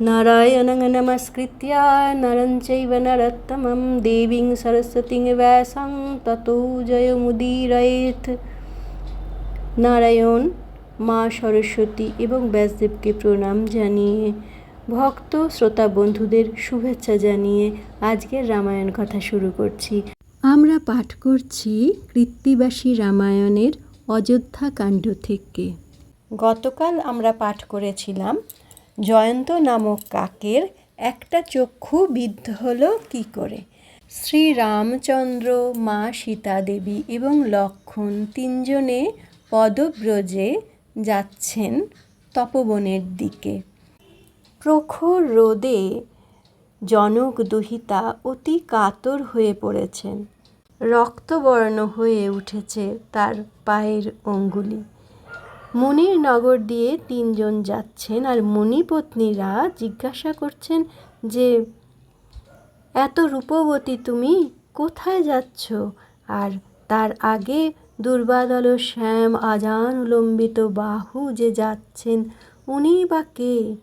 नारायणं नमस्कृत्य नरं चैव नरोत्तमं देवीं सरस्वतीं व्यासं ততো জয়মুদীরয়েত নারায়ণ মা সরস্বতী এবং ব্যাসদেবকে প্রণাম জানিয়ে ভক্ত শ্রোতা বন্ধুদের শুভেচ্ছা জানিয়ে আজকের রামায়ণ কথা শুরু করছি আমরা পাঠ করছি কৃত্তিবাসী রামায়ণের অযোধ্যা কাণ্ড থেকে গতকাল আমরা পাঠ করেছিলাম জয়ন্ত নামক কাকের একটা চক্ষু বিদ্ধ হলো কি করে? শ্রী রামচন্দ্র মা সীতা দেবী এবং লক্ষণ তিনজনে পদব্রজে যাচ্ছেন তপবনের দিকে। প্রখর রোদে জনক দুহিতা অতি কাতর হয়ে পড়েছেন। রক্তবর্ণ হয়ে উঠেছে তার পায়ের অঙ্গুলি। মুনির নগর দিয়ে তিনজন যাচ্ছেন আর মুনিপত্নীরা জিজ্ঞাসা করছেন যে, এত রূপবতী তুমি কোথায় যাচ্ছ? আর তার আগে দুর্বাদল শ্যাম আজান উলম্বিত বাহু যে যাচ্ছেন, উনি বা কে?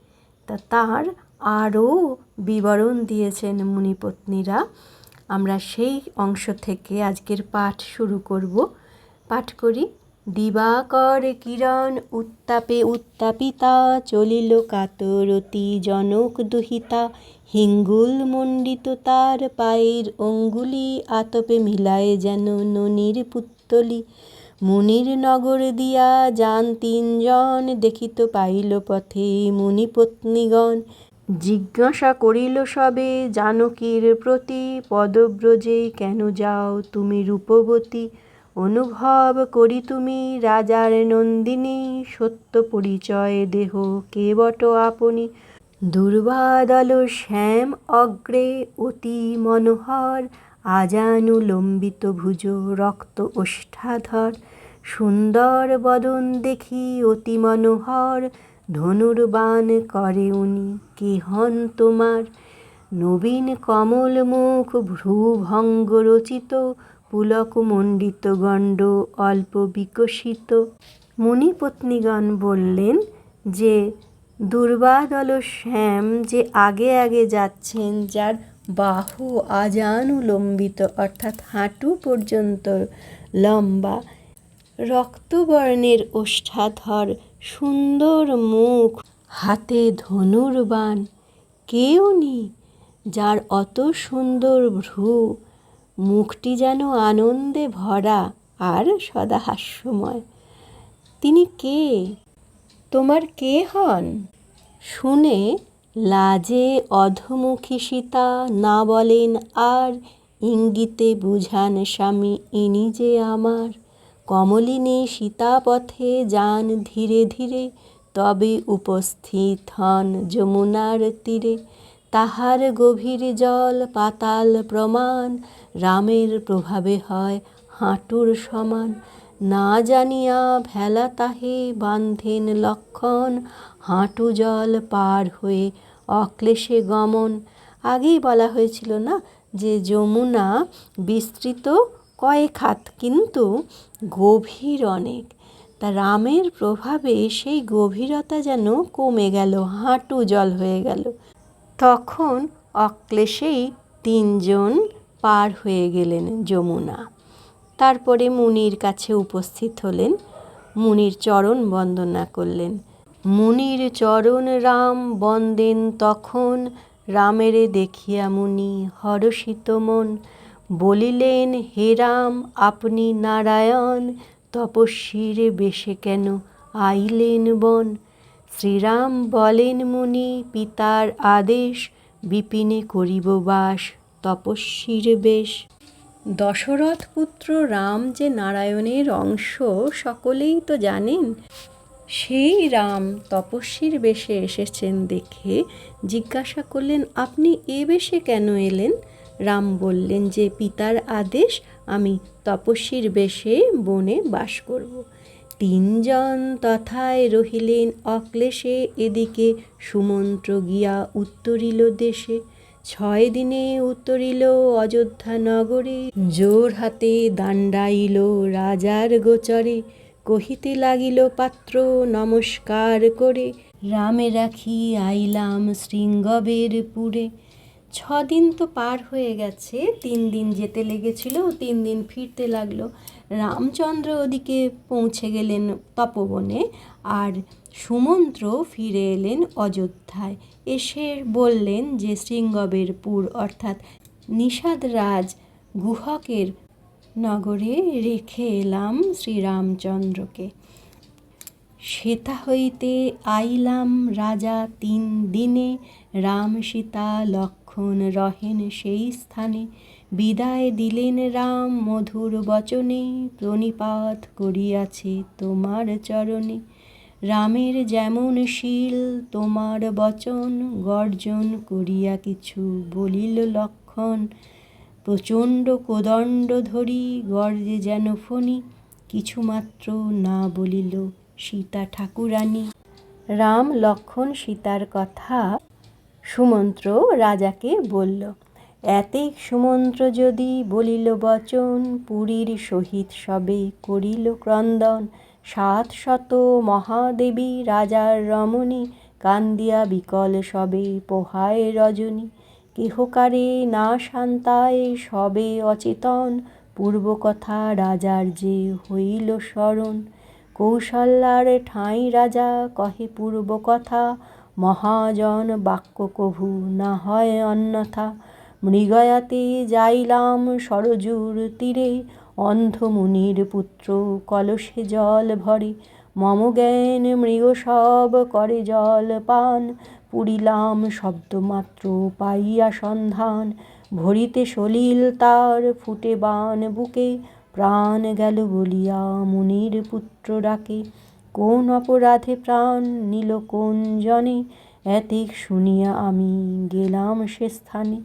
তা তার আরও বিবরণ দিয়েছেন মুনিপত্নীরা আমরা সেই অংশ থেকে আজকের পাঠ শুরু করব। পাঠ করি। দিবাকর কিরণ উত্তাপে উত্তাপিতা, চলিল কাতরতি জনক দুহিতা। হিঙ্গুল মণ্ডিত তার পায়ের অঙ্গুলি, আতপে মিলায় যেন ননির পুত্তলি। মুনির নগর দিয়া যান তিনজন, দেখিত পাইল পথে মুনিপত্নীগণ। জিজ্ঞাসা করিল সবে, জানকীর প্রতি পদব্রজে কেন যাও তুমি রূপবতী? অনুভব করি তুমি, রাজার নন্দিনী, সত্য পরিচয় দেহ কে বট আপনি দুর্বাদল শ্যাম অগ্রে অতি মনোহর আজানু লম্বিত ভুজ রক্ত ওষ্ঠাধর। সুন্দর বদন দেখি অতি মনোহর, ধনুর্বাণ করে উনি কে হন তোমার? নবীন কমল মুখ ভ্রুভঙ্গ রচিত পুলক মণ্ডিত গণ্ড অল্প বিকশিত। মুনিপত্নীগণ বললেন যে, দুর্বাদল শ্যাম যে আগে আগে যাচ্ছেন, যার বাহু আজানুলম্বিত, অর্থাৎ হাঁটু পর্যন্ত লম্বা, রক্তবর্ণের ওষ্ঠাধর, সুন্দর মুখ, হাতে ধনুর্বাণ, কেউ উনি যার অত সুন্দর ভ্রু মুখটি যেন আনন্দে ভরা আর সদা হাস্যময়। তিনি কে? তোমার কে হন? শুনে লাজে অধমুখী সীতা না বলেন আর ইঙ্গিতে বুঝান স্বামী ইনি যে আমার। কমলিনী সীতাপথে যান ধীরে ধীরে তবে উপস্থিত হন যমুনার তীরে। তাহার গভীর জল পাতাল প্রমাণ, রামের প্রভাবে হয় হাঁটুর সমান। না জানিয়া ভেলা তাহে বান্ধেন লক্ষণ, হাঁটু জল পার হয়ে অক্লেশে গমন। আগেই বলা হয়েছিল না যে যমুনা বিস্তৃত কয়েক হাত, কিন্তু গভীর অনেক। তা রামের প্রভাবে সেই গভীরতা যেন কমে গেল, হাঁটু জল হয়ে গেল। তখন অক্লেশেই তিনজন পার হয়ে গেলেন যমুনা। তারপরে মুনির কাছে উপস্থিত হলেন, মুনির চরণ বন্দনা করলেন। মুনির চরণ রাম বন্দেন তখন রামেরে দেখিয়া মুনি হরষিত মন। বলিলেন, হে রাম, আপনি নারায়ণ, তপস্বীর বেশে কেন আইলেন বন? শ্রীরাম বলেন মুনি, পিতার আদেশ বিপিনে করিব বাস, তপস্বীর বেশ। দশরথ পুত্র রাম যে নারায়ণের অংশ, সকলেই তো জানেন। সেই রাম তপস্বীর বেশে এসেছেন দেখে জিজ্ঞাসা করলেন, আপনি এ বেশে কেন এলেন? রাম বললেন যে, পিতার আদেশ আমি তপস্বীর বেশে বনে বাস করব। তিনজন তথায় রহিলেন অক্লেশে, এদিকে সুমন্ত্র গিয়া উত্তরিল দেশে। ছয় দিনে উত্তরিল অযোধ্যা নগরে, জোর হাতে দাণ্ডাইল রাজার গোচরে। কহিতে লাগিল, পাত্র, নমস্কার করে। রামে রাখি, আইলাম শৃঙ্গবের পুরে। ছদিন তো পার হয়ে গেছে, তিন দিন যেতে লেগেছিল, তিন দিন ফিরতে লাগল। রামচন্দ্র ওদিকে পৌঁছে গেলেন তপবনে আর সুমন্ত্র ফিরে এলেন অযোধ্যায়। এসে বললেন যে শৃঙ্গবের পুর অর্থাৎ নিষাদ রাজ গুহকের নগরে রেখে এলাম শ্রীরামচন্দ্রকে। শ্বেতা হইতে আইলাম রাজা তিন দিনে, রাম সীতা লক্ষণ রহেন সেই স্থানে। বিদায় দিলেন রাম মধুর বচনে, প্রণিপাত করিয়াছে তোমার চরণে। রামের যেমন শীল, তোমার বচন গর্জন করিয়া কিছু বলিল লক্ষণ। প্রচণ্ড কোদণ্ড ধরি গর্জে যেন ফণি, কিছুমাত্র না বলিল সীতা ঠাকুরানী। রাম লক্ষণ সীতার কথা সুমন্ত্র রাজাকে বলল এতেক সুমন্ত্র যদি বলিল বচন, পুরীর সহিত সবে করিল ক্রন্দন। সাত শত মহাদেবী রাজার রমণী, কান্দিয়া বিকল সবে পোহায় রজনী। কেহকারে না শান্তায় সবে অচেতন, পূর্বকথা রাজার যে হইল স্মরণ। কৌশল্যার ঠাঁই রাজা কহে পূর্ব কথা মহাজন বাক্য কভু না হয় অন্যথা। মৃগয়াতে যাইলাম সরজুর তীরে। অন্ধমুনির পুত্র কলসে জল ভরে। মম জ্ঞান মৃগ সব করে জল পান। পুরিলাম শব্দমাত্র পাইয়া সন্ধান। ভরিতে সলিল তার ফুটে বান বুকে। প্রাণ গেল বলিয়া মুনির পুত্র ডাকে। কোন অপরাধে প্রাণ নিল কোন জনে? এতেক শুনিয়া আমি গেলাম সে স্থানে।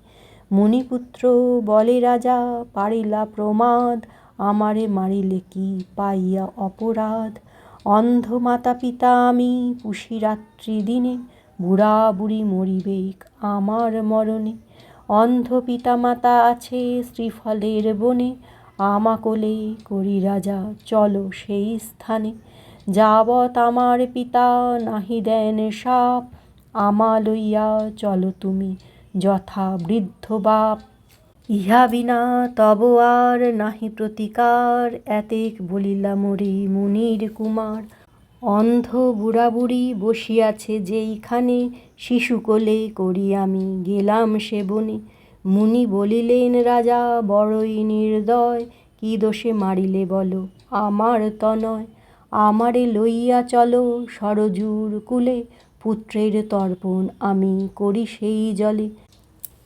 মুনিপুত্র বলে রাজা, পারিলা প্রমাদ, আমারে মারিলে কি পাইয়া অপরাধ? অন্ধ মাতা পিতা আমি পুষি রাত্রি দিনে বুড়া বুড়ি মরিবেক আমার মরণে। অন্ধ পিতা মাতা আছে শ্রীফলের বনে আমা কোলে করি রাজা, চলো সেই স্থানে। যাবৎ আমার পিতা নাহি দেন সাপ, আমা লইয়া চলো তুমি যথা বৃদ্ধ বাপ। ইহা বিনা তব আর নাহি প্রতিকার। এতেক বলিলা মরি মুনির কুমার। অন্ধ বুড়া বুড়ি বসিয়াছে যেইখানে, শিশু কোলে করি আমি গেলাম সে বনে। মুনি বলিলেন, রাজা, বড়ই নির্দয়, কি দোষে মারিলে বলো? আমার তনয় আমারে লইয়া চলো সরজুর কুলে। পুত্রের তর্পণ আমি করি সেই জলে।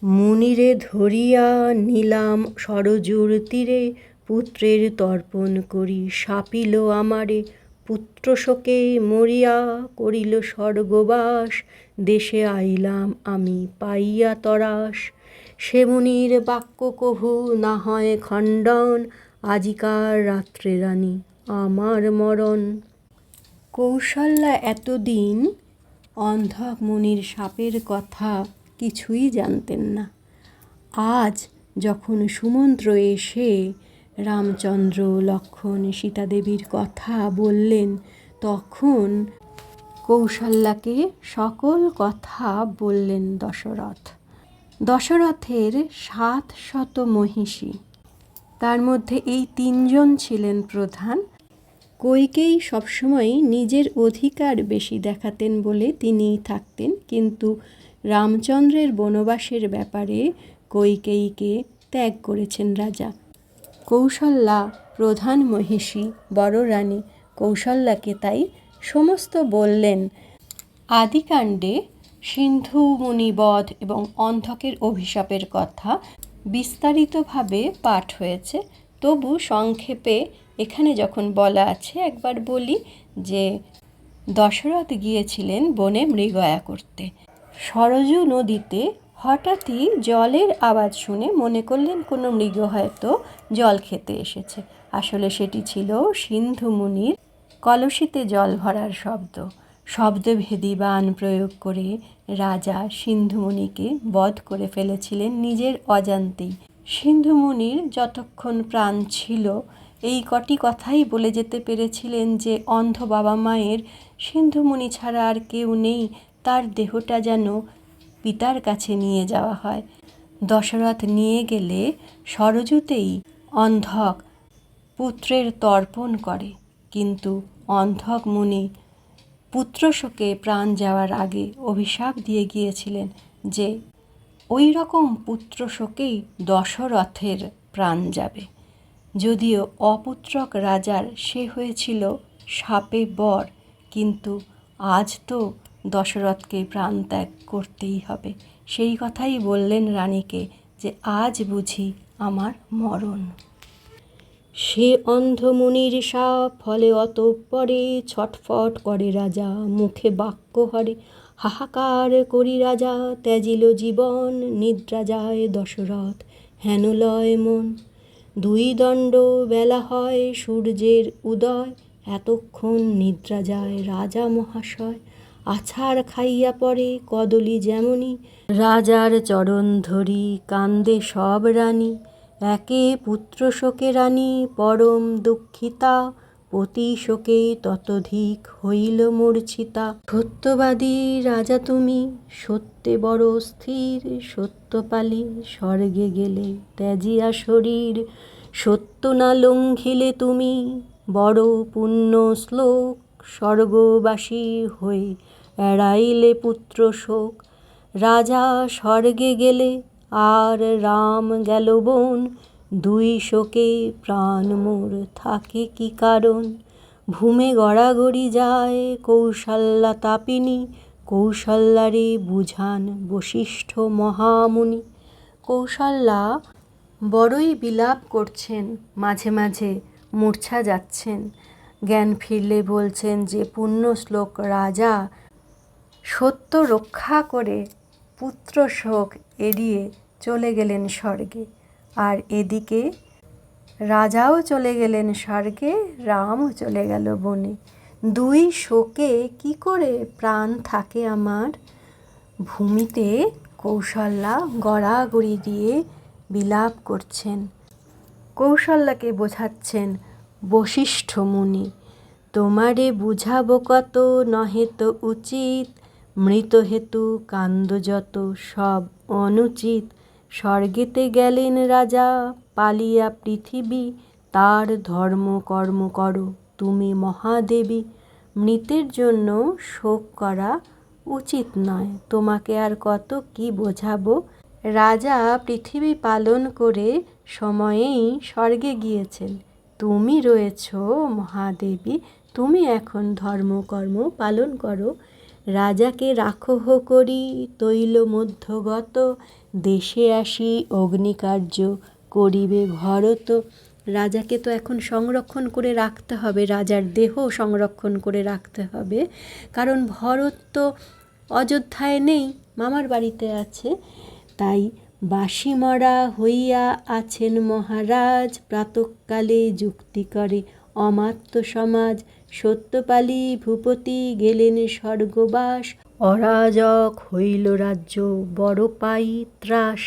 মুনিরে ধরিয়া নিলাম সরজুর তীরে, পুত্রের তর্পণ করি, সাপিল আমারে। পুত্র শোকে মরিয়া করিল স্বর্গবাস, দেশে আইলাম আমি পাইয়া তরাস। সে মুনির বাক্য কভু না হয় খণ্ডন, আজিকার রাত্রে রানী আমার মরণ। কৌশল্যা এতদিন অন্ধক মুনির সাপের কথা কিছুই জানতেন না। আজ যখন সুমন্ত্র এসে রামচন্দ্র, লক্ষণ, সীতাদেবীর কথা বললেন, তখন কৌশল্যাকে সকল কথা বললেন দশরথ। দশরথের সাত শত মহিষী। তার মধ্যে এই তিনজন ছিলেন প্রধান। কৈকেয়ী সবসময় নিজের অধিকার বেশি দেখাতেন বলে তিনিই থাকতেন, কিন্তু রামচন্দ্রের বনবাসের ব্যাপারে কৈকেয়ীকে ত্যাগ করেছেন রাজা। কৌশল্যা প্রধান মহিষী বড় রানী কৌশল্যাকে তাই সমস্ত বললেন, আদিকাণ্ডে সিন্ধু, মুনিবধ এবং অন্ধকের অভিশাপের কথা বিস্তারিতভাবে পাঠ হয়েছে। তবু সংক্ষেপে এখানে যখন বলা আছে, একবার বলি যে, দশরথ গিয়েছিলেন বনে মৃগয়া করতে। সরজু নদীতে হঠাৎই জলের আওয়াজ শুনে মনে করলেন কোনো মৃগ হয়তো জল খেতে এসেছে। আসলে সেটি ছিল সিন্ধু মুনির কলসিতে জল ভরার শব্দ। শব্দভেদী বান প্রয়োগ করে রাজা সিন্ধুমণিকে বধ করে ফেলেছিলেন নিজের অজান্তেই। সিন্ধুমণির যতক্ষণ প্রাণ ছিল, এই কটি কথাই বলে যেতে পেরেছিলেন যে অন্ধ বাবা মায়ের সিন্ধুমণি ছাড়া আর কেউ নেই তার দেহটা যেন পিতার কাছে নিয়ে যাওয়া হয়। দশরথ নিয়ে গেলে সরজুতেই অন্ধক পুত্রের তর্পণ করে। কিন্তু অন্ধক মুনি পুত্রশোকে প্রাণ যাওয়ার আগে অভিশাপ দিয়ে গিয়েছিলেন যে ওই রকম পুত্রশোকেই দশরথের প্রাণ যাবে। যদিও অপুত্রক রাজার সে হয়েছিল সাপে বর, কিন্তু আজ তো দশরথকে প্রাণ ত্যাগ করতেই হবে। সেই কথাই বললেন রানীকে যে আজ বুঝি আমার মরণ। সে অন্ধমুনির সাপ ফলে অতঃপরে ছটফট করে রাজা, মুখে বাক্য হরে, হাহাকার করি রাজা, ত্যাজিল জীবন, নিদ্রা যায় দশরথ, হেন লয় মন। দুই দণ্ড বেলা হয় সূর্যের উদয়, এতক্ষণ নিদ্রা যায় রাজা মহাশয়। আছাড় খাইয়া পড়ে কদলি যেমনি। রাজার চরণ ধরি কান্দে সব রানী, একে পুত্র শোকে রানী, পরম দুঃখিতা। পতি শোকে ততধিক হইল মূর্ছিতা। সত্যবাদী রাজা তুমি, সত্যে বড় স্থির। সত্যপালি স্বর্গে গেলে ত্যাজিয়া শরীর। সত্য না লঙ্ঘিলে তুমি, বড় পুণ্য শ্লোক স্বর্গবাসী হয়ে এড়াইলে পুত্র শোক। রাজা স্বর্গে গেলে আর রাম গেল বন। দুই শোকে প্রাণ মোর থাকে কি কারণ? ভূমে গড়াগড়ি যায় কৌশল্যা তাপিনী। কৌশল্যারে বুঝান বশিষ্ঠ মহামুনি। কৌশল্যা বড়ই বিলাপ করছেন, মাঝে মাঝে মূর্ছা যাচ্ছেন। জ্ঞান ফিরলে বলছেন যে পুণ্য শ্লোক রাজা সত্য রক্ষা করে পুত্র শোক এড়িয়ে চলে গেলেন স্বর্গে। আর এদিকে রাজাও চলে গেলেন স্বর্গে রামও চলে গেল বনে। দুই শোকে কি করে প্রাণ থাকে আমার? ভূমিতে কৌশল্যা গড়াগড়ি দিয়ে বিলাপ করছেন। কৌশল্যাকে বোঝাচ্ছেন, বশিষ্ঠ মুনি, তোমারে বুঝাবো কত নহে তো উচিত মৃত হেতু কান্দ যত সব অনুচিত। স্বর্গেতে গেলেন রাজা, পালিয়া পৃথিবী। তার ধর্ম কর্ম করো, তুমি মহাদেবী। মৃতের জন্য শোক করা উচিত নয়। তোমাকে আর কত কি বোঝাবো? রাজা পৃথিবী পালন করে সময়েই স্বর্গে গিয়েছেন। তুমি রয়েছ মহাদেবী, তুমি এখন ধর্মকর্ম পালন করো। রাজাকে রাখহ করি, তৈল মধ্যগত, দেশে আসি, অগ্নিকার্য করিবে ভরত। রাজাকে তো এখন সংরক্ষণ করে রাখতে হবে, রাজার দেহ সংরক্ষণ করে রাখতে হবে। কারণ ভরত তো অযোধ্যায় নেই, মামার বাড়িতে আছে। তাই বাসি মরা হইয়া আছেন মহারাজ, প্রাতকালে যুক্তি করে অমাত্য সমাজ। সত্যপালী ভূপতি গেলেন স্বর্গবাস। অরাজক হইল রাজ্য, বড় পাই ত্রাস।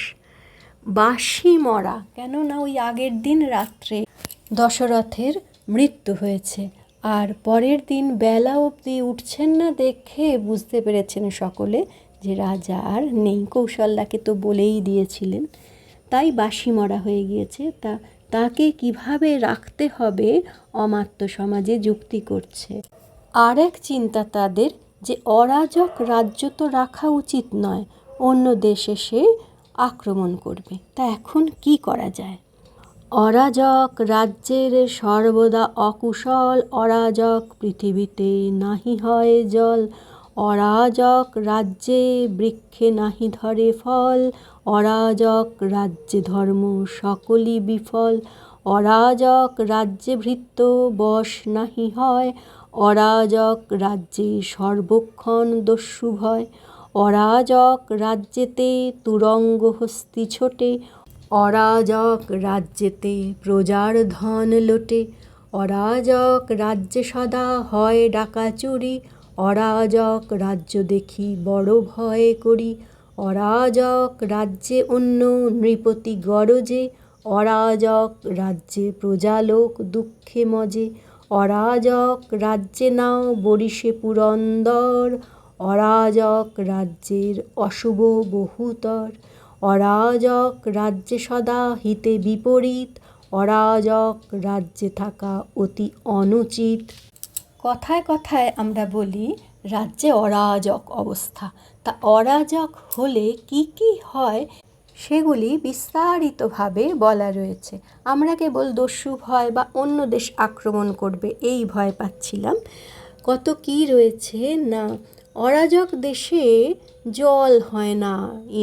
বাসি মরা কেননা ওই আগের দিন রাত্রে? দশরথের মৃত্যু হয়েছে, আর পরের দিন বেলা অবধি উঠছেন না দেখে বুঝতে পেরেছেন সকলে যে রাজা আর নেই। কৌশল্যাকে তো বলেই দিয়েছিলেন। তাই বাসি মরা হয়ে গিয়েছে। তা তাকে কীভাবে রাখতে হবে অমাত্য সমাজে যুক্তি করছে। আর এক চিন্তা তাদের যে অরাজক রাজ্য তো রাখা উচিত নয়, অন্য দেশে সে আক্রমণ করবে। তা এখন কি করা যায়? অরাজক রাজ্যের সর্বদা অকুশল, অরাজক পৃথিবীতে নাহি হয় জল। অরাজক রাজ্যে বৃক্ষে নাহি ধরে ফল, অরাজক রাজ্যে ধর্ম সকলই বিফল। অরাজক রাজ্যে ভৃত্য বশ নাহি হয়, অরাজক রাজ্যে সর্বক্ষণ দস্যু ভয়। অরাজক রাজ্যেতে তুরঙ্গ হস্তি ছোটে, অরাজক রাজ্যেতে প্রজার ধন লোটে। অরাজক রাজ্যে সদা হয় ডাকা চুরি অরাজক রাজ্য দেখি বড় ভয় করি। অরাজক রাজ্যে অন্য নৃপতি গরজে। অরাজক রাজ্যে প্রজালোক দুঃখে মজে। অরাজক রাজ্যে নাও বরিশে পুরন্দর। অরাজক রাজ্যের অশুভ বহুতর। অরাজক রাজ্যে সদা হিতে বিপরীত। অরাজক রাজ্যে থাকা অতি অনুচিত। কথায় কথায় আমরা বলি, রাজ্যে অরাজক অবস্থা। তা অরাজক হলে কি কি হয় সেগুলি বিস্তারিতভাবে বলা রয়েছে। আমরা কেবল দস্যু ভয় বা অন্য দেশ আক্রমণ করবে এই ভয় পাচ্ছিলাম। কত কি রয়েছে? না, অরাজক দেশে জল হয় না,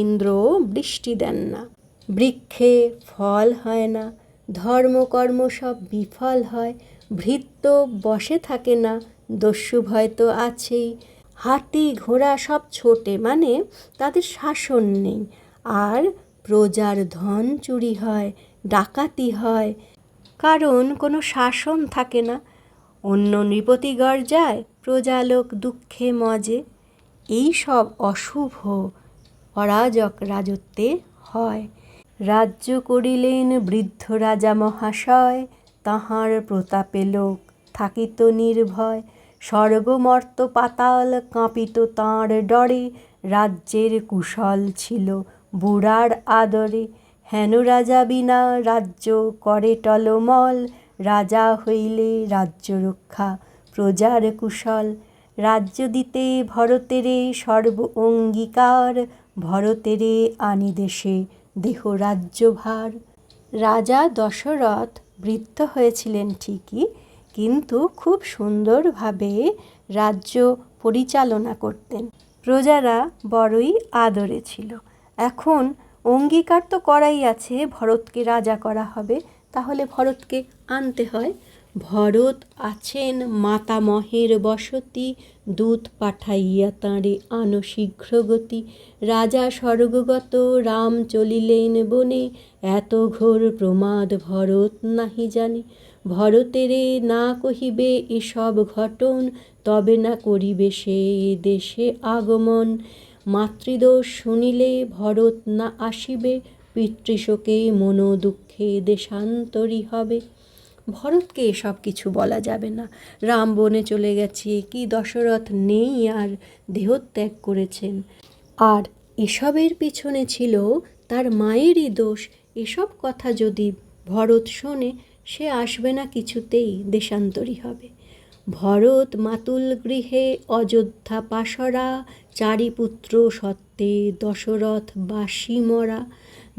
ইন্দ্র বৃষ্টি দেন না। বৃক্ষে ফল হয় না, ধর্মকর্ম সব বিফল হয়। ভৃত্য বসে থাকে না, দস্যু ভয় তো আছেই। হাতি, ঘোড়া সব ছোটে মানে তাদের শাসন নেই। আর প্রজার ধন চুরি হয়, ডাকাতি হয়। কারণ কোনো শাসন থাকে না। অন্য নৃপতিগড় যায় প্রজালোক দুঃখে মজে। এই সব অশুভ অরাজক রাজত্বে হয়। রাজ্য করিলেন বৃদ্ধ রাজা মহাশয়। তাহার প্রতাপে লোক থাকিত নির্ভয়। স্বর্গমর্ত পাতাল কাঁপিত তাঁর ডরে, রাজ্যের কুশল ছিল বুড়ার আদরে। হেন রাজা বিনা রাজ্য করে টলমল, রাজা হইলে রাজ্য রক্ষা প্রজার কুশল। রাজ্য দিতে ভরতেরে সর্ব অঙ্গীকার, ভরতেরে আনি দেশে দেহ রাজ্যভার রাজা দশরথ বৃদ্ধ হয়েছিলেন ঠিকই, কিন্তু খুব সুন্দরভাবে রাজ্য পরিচালনা করতেন। প্রজারা বড়ই আদরে ছিল। এখন অঙ্গীকার তো করাই আছে, ভরতকে রাজা করা হবে, তাহলে ভরতকে আনতে হয়। ভরত আছেন মাতামহের বসতি, দূত পাঠাইয়া তাঁরে আনো শীঘ্রগতি। রাজা স্বর্গগত রাম চলিলেন বনে, এত ঘোর প্রমাদ ভরত নাহি জানে। ভরতেরে না কহিবে এসব ঘটন, তবে না করিবে সে দেশে আগমন। মাতৃদোষ শুনিলে ভরত না আসিবে, পিতৃশোকে মনো দুঃখে দেশান্তরী হবে। ভরতকে এসব কিছু বলা যাবে না। রাম বনে চলে গেছে, কি দশরথ নেই আর দেহত্যাগ করেছেন। আর এসবের পিছনে ছিল তার মায়েরই দোষ। এসব কথা যদি ভরত শোনে, সে আসবে না কিছুতেই, দেশান্তরী হবে। ভরত মাতুল গৃহে, অযোধ্যা পাশরা চারি পুত্র সত্ত্বে, দশরথ বাসি মরা।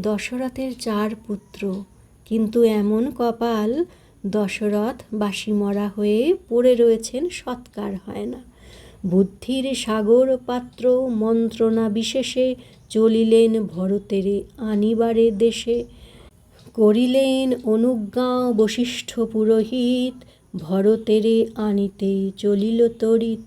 দশরথের চার পুত্র, কিন্তু এমন কপাল দশরথ বাসি মরা হয়ে পড়ে রয়েছেন সৎকার হয় না। বুদ্ধির সাগর পাত্র মন্ত্রণা বিশেষে চলিলেন ভরতেরে আনিবারে দেশে। করিলেন অনুজ্ঞা বশিষ্ঠ পুরোহিত, ভরতেরে আনিতে চলিল তরিত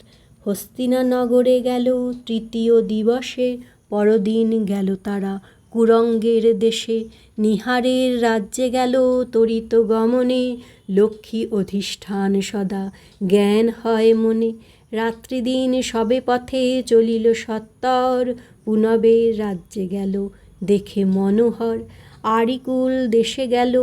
হস্তিনা নগরে গেল তৃতীয় দিবসে, পরদিন গেল তারা কুরঙ্গের দেশে নিহারের রাজ্যে গেল তরিত গমনে। লক্ষ্মী অধিষ্ঠান সদা জ্ঞান হয় মনে। রাত্রিদিন সবে পথে চলিল সত্তর। পুনবের রাজ্যে গেল দেখে মনোহর। আরিকুল দেশে গেল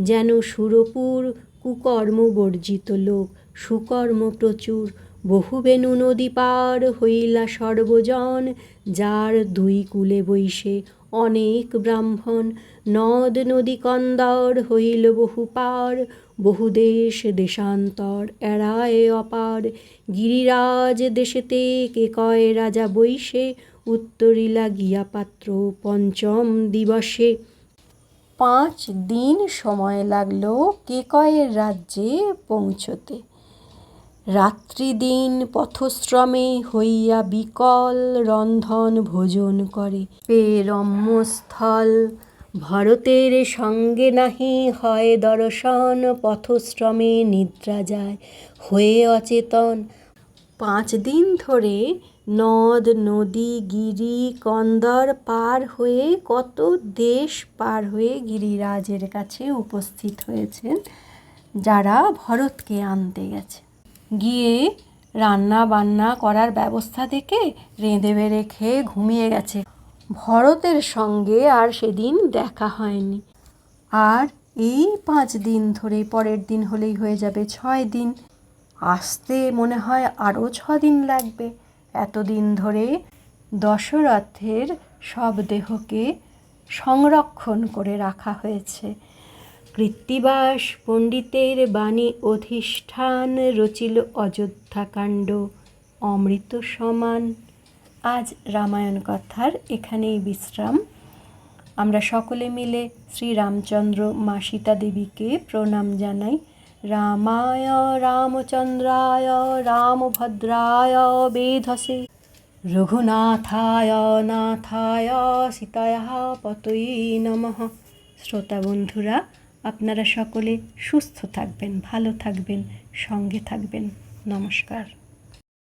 যেন সুরপুর। কুকর্ম বর্জিত লোক, সুকর্ম প্রচুর। বহুবেনু নদী পার হইলা সর্বজন। যার দুই কুলে বৈশে অনেক ব্রাহ্মণ, নদ নদী কন্দর হইল বহু পার, বহু দেশ দেশান্তর এড়ায় অপার। গিরিরাজ দেশেতে কে কয় রাজা বৈশে উত্তরিলা গিয়া পাত্র পঞ্চম দিবসে। পাঁচ দিন সময় লাগল কেকয়ের রাজ্যে পৌঁছতে। রাত্রিদিন পথশ্রমে হইয়া বিকল রন্ধন ভোজন করে। পে রম্যস্থল, ভরতের সঙ্গে নাহি হয় দর্শন, পথশ্রমে নিদ্রা যায়, হয়ে অচেতন। পাঁচ দিন ধরে নদ, নদী, গিরি, কন্দর পার হয়ে কত দেশ পার হয়ে গিরিরাজের কাছে উপস্থিত হয়েছেন, যারা ভরতকে আনতে গেছে গিয়ে রান্না বান্না করার ব্যবস্থা থেকে রেঁধে বেড়ে খেয়ে ঘুমিয়ে গেছে। ভরতের সঙ্গে আর সেদিন দেখা হয়নি। আর এই পাঁচ দিন ধরে পরের দিন হলেই হয়ে যাবে ছয় দিন। আসতে মনে হয় আরও ছ দিন লাগবে। এতদিন ধরে দশরথের সব দেহকে সংরক্ষণ করে রাখা হয়েছে। কৃত্তিবাস পণ্ডিতের বাণী অধিষ্ঠান রচিল অযোধ্যাকাণ্ড, অমৃত সমান। আজ রামায়ণ কথার এখানেই বিশ্রাম। আমরা সকলে মিলে শ্রী রামচন্দ্র মা সীতা দেবীকে প্রণাম জানাই। রামায় রামচন্দ্রায় রামভদ্রায় বেধসে। রঘুনাথায় নাথায় সীতায় পতই নমঃ। শ্রোতা বন্ধুরা আপনারা সকলে সুস্থ থাকবেন ভালো থাকবেন সঙ্গে থাকবেন। নমস্কার।